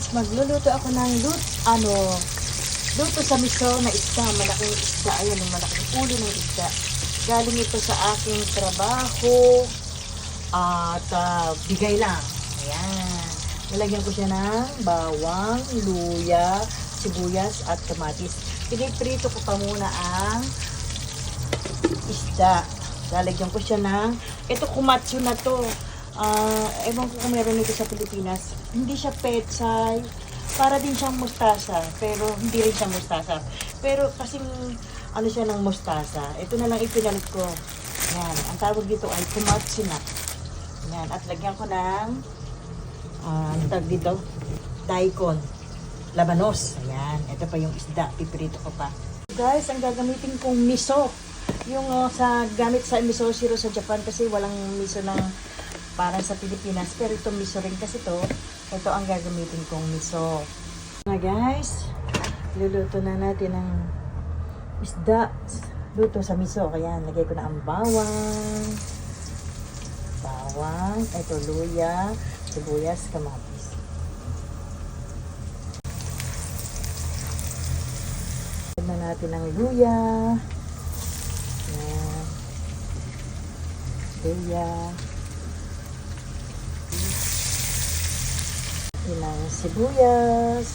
guys, magluluto ako ng lut, ano, luto sa miso na isda, malaking isda. Ayan, yung malaking ulo ng isda. Galing ito sa aking trabaho at ah, bigay lang. Ayan. Lalagyan ko siya ng bawang, luya, sibuyas at kamatis. Piniprito ko pa muna ang isda. Lalagyan ko siya ng, ito kumatsu na to. Ah, ewan ko kung meron nito sa Pilipinas. Hindi siya petsay. Para din siyang mustasa. Pero hindi rin siya mustasa. Pero kasing ano siya ng mustasa. Ito na lang ipinalit ko. Yan. Ang tawag dito ay kumatsu na. Yan. At lagyan ko ng ah, ang tawag dito? Daikon. Labanos. Ayan. Ito pa yung isda. Pipirito ko pa. Guys, ang gagamitin kong miso. Yung uh, sa gamit sa miso zero sa Japan kasi walang miso ng parang sa Pilipinas. Pero ito miso rin kasi to. Ito ang gagamitin kong miso. Mga guys, luluto na natin ng isda. Luto sa miso. Kaya lagay ko na ang bawang. Bawang. Ito luya. Sibuyas, kamatis. Na natin ang luya. Yan. Luya. Ilang sibuyas.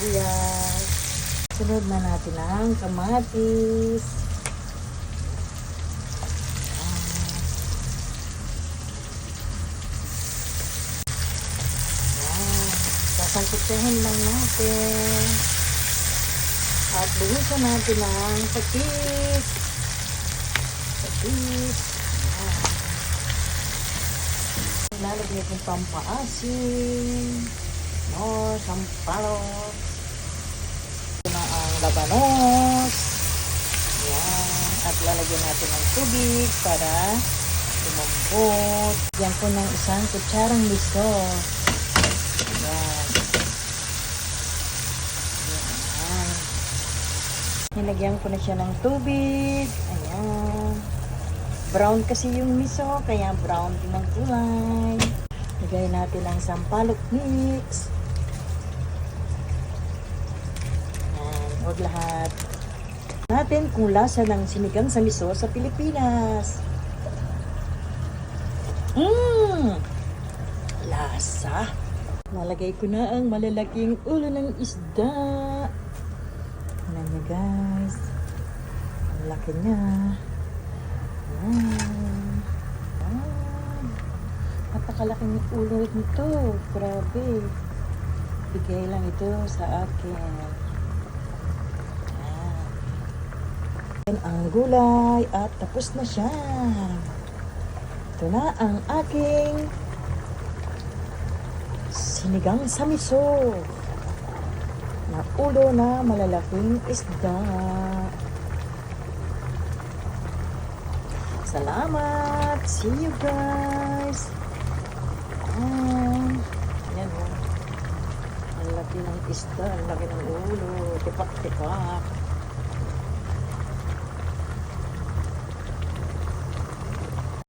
Sibuyas. Sunod na natin ang kamatis. Yan. Sasangkutsahin lang natin. At buhusan natin ng patis. Yan. Lalagyan ko pampaasin. No, sampalos. Ito na ang labanos. Yan. At lalagyan natin ng tubig para lumambot. Yan ko ng isang kutsarang miso. Yan. Yan. Nilagyan ko na siya ng tubig. Ayan. Brown kasi yung miso, kaya brown din ang kulay. Lagay natin ang sampalok mix. Ayan, huwag lahat. Natin kung lasa ng sinigang sa miso sa Pilipinas. Mmm! Lasa. Nalagay ko na ang malalaking ulo ng isda. Tingnan niyo guys. Ang laki niya. Ayan. Ayan. Napakalaking ulo nito. Grabe. Bigay lang ito sa akin. Ayan. Ang gulay at tapos na siya. Ito na ang aking sinigang sa miso na ulo na malalaking isda. Salamat! See you guys! Ah, yan o. Ang laki ng isda, ang laki ng ulo. Tipak-tipak.